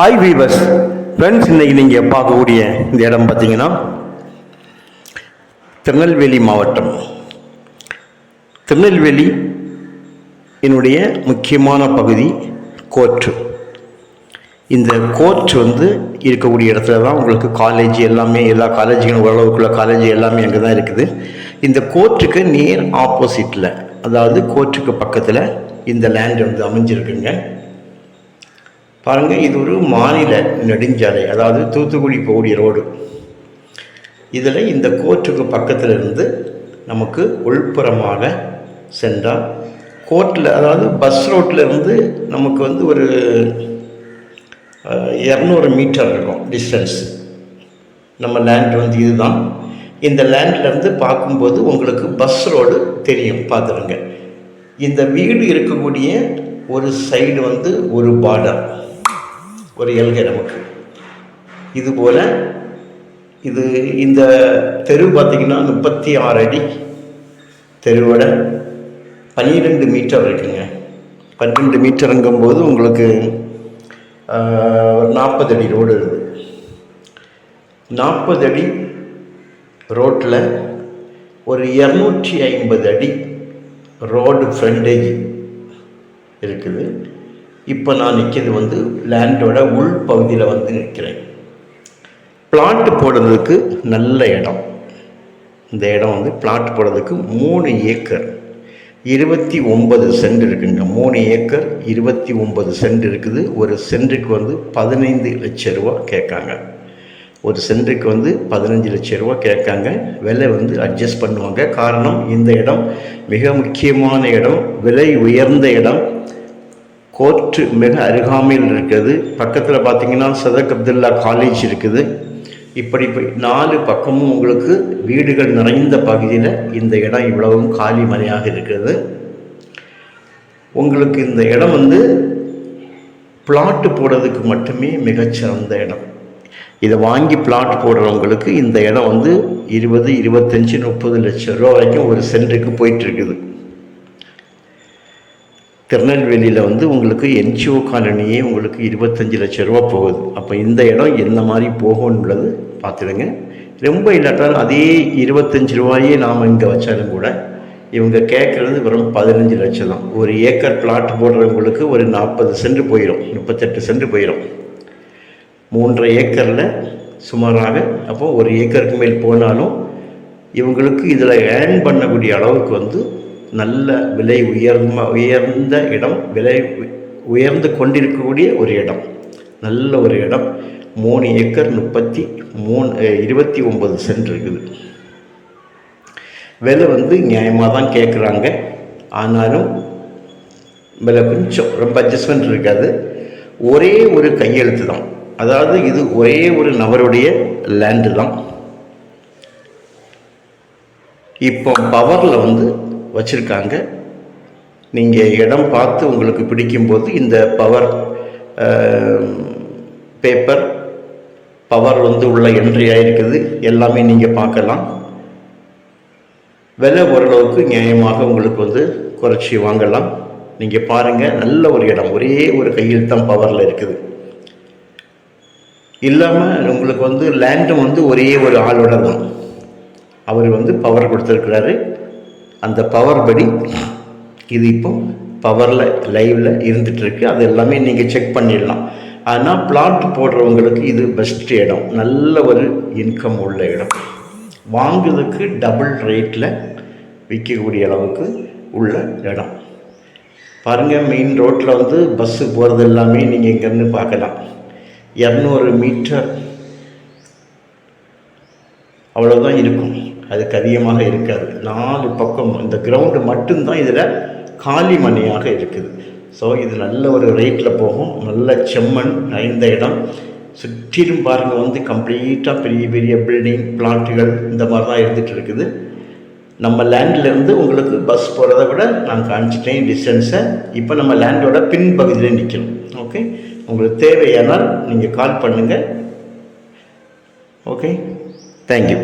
Hi viewers friends இன்றைக்கி நீங்கள் பார்க்கக்கூடிய இந்த இடம் பார்த்தீங்கன்னா திருநெல்வேலி மாவட்டம். திருநெல்வேலி என்னுடைய முக்கியமான பகுதி கோர்ட்டு இந்த கோர்ட் வந்து இருக்கக்கூடிய இடத்துல தான் உங்களுக்கு காலேஜ் எல்லாமே எல்லா காலேஜுகளும் ஓரளவுக்குள்ள காலேஜ் எல்லாமே அங்கே தான் இருக்குது. இந்த கோர்ட்டுக்கு நேர் ஆப்போசிட்டில் அதாவது கோர்ட்டுக்கு பக்கத்தில் இந்த லேண்ட் வந்து அமைஞ்சிருக்குங்க. பாருங்கள் இது ஒரு மாநில நெடுஞ்சாலை அதாவது தூத்துக்குடி போகக்கூடிய ரோடு. இதில் இந்த கோர்ட்டுக்கு பக்கத்தில் இருந்து நமக்கு உள்புறமாக சென்றால் கோர்ட்டில் அதாவது பஸ் ரோட்டில் இருந்து நமக்கு வந்து ஒரு இரநூறு மீட்டர் இருக்கும் டிஸ்டன்ஸ் நம்ம லேண்ட் வந்து இதுதான். இந்த லேண்ட்லேருந்து பார்க்கும்போது உங்களுக்கு பஸ் ரோடு தெரியும் பார்த்துருங்க இந்த வீடு இருக்கக்கூடிய ஒரு சைடு வந்து ஒரு பார்டர் ஒரு எல்கை நமக்கு. இதுபோல் இது இந்த தெரு பார்த்திங்கன்னா முப்பத்தி ஆறு அடி தெருவோட பன்னிரெண்டு மீட்டர் இருக்குங்க. பன்னிரெண்டு மீட்டருங்கும்போது உங்களுக்கு நாற்பது அடி ரோடு இருக்குது நாற்பது அடி ரோட்டில் ஒரு இரநூற்றி ஐம்பது அடி ரோடு ஃப்ரண்டேஜ் இருக்குது. இப்போ நான் நிற்கிறது வந்து லேண்டோட உள் பகுதியில் வந்து நிற்கிறேன் பிளாட் போடுறதுக்கு நல்ல இடம். இந்த இடம் வந்து பிளாட் போடுறதுக்கு மூணு ஏக்கர். இருபத்தி ஒன்பது சென்ட் இருக்குங்க. மூணு ஏக்கர் இருபத்தி ஒன்பது சென்ட் இருக்குது. ஒரு சென்ட்டுக்கு வந்து பதினைந்து லட்ச ரூபா கேட்காங்க. ஒரு சென்ட்டுக்கு வந்து பதினஞ்சு லட்ச ரூபா கேட்காங்க. விலை வந்து அட்ஜஸ்ட் பண்ணுவாங்க. காரணம் இந்த இடம் மிக முக்கியமான இடம். விலை உயர்ந்த இடம். கோர்ட்டு மிக அருகாமையில் இருக்குது. பக்கத்தில் பார்த்தீங்கன்னா சதக் அப்துல்லா காலேஜ் இருக்குது. இப்படி நாலு பக்கமும் உங்களுக்கு வீடுகள் நிறைந்த பகுதியில் இந்த இடம் இவ்வளவும் காலி மலையாக இருக்கிறது. உங்களுக்கு இந்த இடம் வந்து பிளாட்டு போடுறதுக்கு மட்டுமே மிகச்சிறந்த இடம். இதை வாங்கி பிளாட் போடுறவங்களுக்கு இந்த இடம் வந்து இருபது இருபத்தஞ்சி முப்பது லட்சம் ரூபா வரைக்கும் ஒரு சென்ட்டுக்கு போயிட்டுருக்குது திருநெல்வேலியில் வந்து உங்களுக்கு என்ஜிஓ காலனியே உங்களுக்கு இருபத்தஞ்சி லட்ச ரூபா போகுது. அப்போ இந்த இடம் என்ன மாதிரி போகும்ன்றது பார்த்துடுங்க. ரொம்ப இல்லாட்டாலும் அதே இருபத்தஞ்சி ரூபாயே நாம் இங்கே வச்சாலும் கூட இவங்க கேட்குறது வெறும் பதினஞ்சு லட்சம் தான். ஒரு ஏக்கர் பிளாட் போடுறவங்களுக்கு ஒரு நாற்பது சென்ட் போயிடும் முப்பத்தெட்டு சென்ட் போயிடும் மூன்றரை ஏக்கரில் சுமாராக அப்போ ஒரு ஏக்கருக்கு மேல் போனாலும் இவங்களுக்கு இதில் ஏர்ன் பண்ணக்கூடிய அளவுக்கு வந்து நல்ல விலை உயர்ம உயர்ந்த இடம் விலை உயர்ந்து கொண்டிருக்கக்கூடிய ஒரு இடம். நல்ல ஒரு இடம். மூணு ஏக்கர் முப்பத்தி மூணு இருபத்தி ஒம்பது சென்ட் இருக்குது. விலை வந்து நியாயமாக தான் கேட்குறாங்க ஆனாலும் விலை கொஞ்சம் ரொம்ப அட்ஜஸ்ட்மெண்ட் இருக்காது. ஒரே ஒரு கையெழுத்து தான். அதாவது இது ஒரே ஒரு நபருடைய லேண்டு தான். இப்போ பவரில் வந்து வச்சுருக்காங்க. நீங்கள் இடம் பார்த்து உங்களுக்கு பிடிக்கும்போது இந்த பவர் பேப்பர் பவர் வந்து உள்ள என்ட்ரி ஆகிருக்குது எல்லாமே நீங்கள் பார்க்கலாம். விலை ஓரளவுக்கு நியாயமாக உங்களுக்கு வந்து குறைச்சி வாங்கலாம். நீங்கள் பாருங்கள் நல்ல ஒரு இடம். ஒரே ஒரு கையில் தான் பவரில் இருக்குது. இல்லாமல் உங்களுக்கு வந்து லேண்டும் வந்து ஒரே ஒரு ஆளோட தான். அவர் வந்து பவர் கொடுத்துருக்கிறாரு. அந்த பவர் படி இது இப்போ பவரில் லைவில் இருந்துகிட்ருக்கு அது எல்லாமே நீங்கள் செக் பண்ணிடலாம். ஆனால் பிளாட் போடுறவங்களுக்கு இது பெஸ்ட் இடம். நல்ல ஒரு இன்கம் உள்ள இடம். வாங்குறதுக்கு டபுள் ரேட்டில் விற்கக்கூடிய அளவுக்கு உள்ள இடம். பாருங்கள் மெயின் ரோட்டில் வந்து பஸ்ஸு போகிறது எல்லாமே நீங்கள் இங்கேருந்து பார்க்கலாம். இரநூறு மீட்டர் அவ்வளோதான் இருக்கும். அதுக்கு அதிகமாக இருக்காது. நாலு பக்கம் இந்த கிரவுண்டு மட்டும்தான் இதில் காலி மனையாக இருக்குது. ஸோ இது நல்ல ஒரு ரேட்டில் போகும். நல்ல செம்மண் நிறைந்த இடம். சுற்றிலும் பாருங்கள் வந்து கம்ப்ளீட்டாக பெரிய பெரிய பில்டிங் பிளாட்டுகள் இந்த மாதிரி தான் இருந்துகிட்டு இருக்குது. நம்ம லேண்ட்லேருந்து உங்களுக்கு பஸ் போகிறத விட நான் காமிச்சிட்டேன் டிஸ்டன்ஸை இப்போ நம்ம லேண்டோட பின்பகுதியிலே நிற்கணும் ஓகே உங்களுக்கு தேவையானால் நீங்கள் கால் பண்ணுங்கள் ஓகே தேங்க்யூ